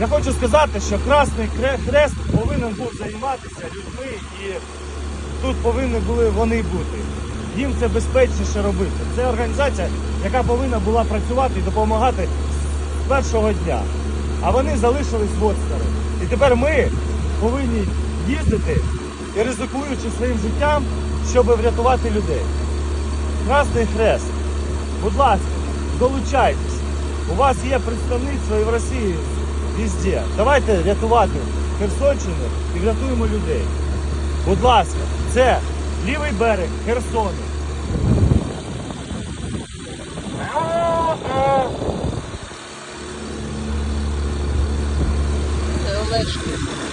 Я хочу сказати, що Красний Хрест повинен був займатися людьми і тут повинні були вони бути. Їм це безпечніше робити. Це організація, яка повинна була працювати і допомагати з першого дня. А вони залишились в отстарі. І тепер ми повинні їздити і ризикуючи своїм життям, щоб врятувати людей. Красний Хрест, будь ласка, долучайтесь. У вас є представництво і в Росії везде. Давайте рятувати Херсонщину і врятуємо людей. Будь ласка, це лівий берег Херсону. Олешки.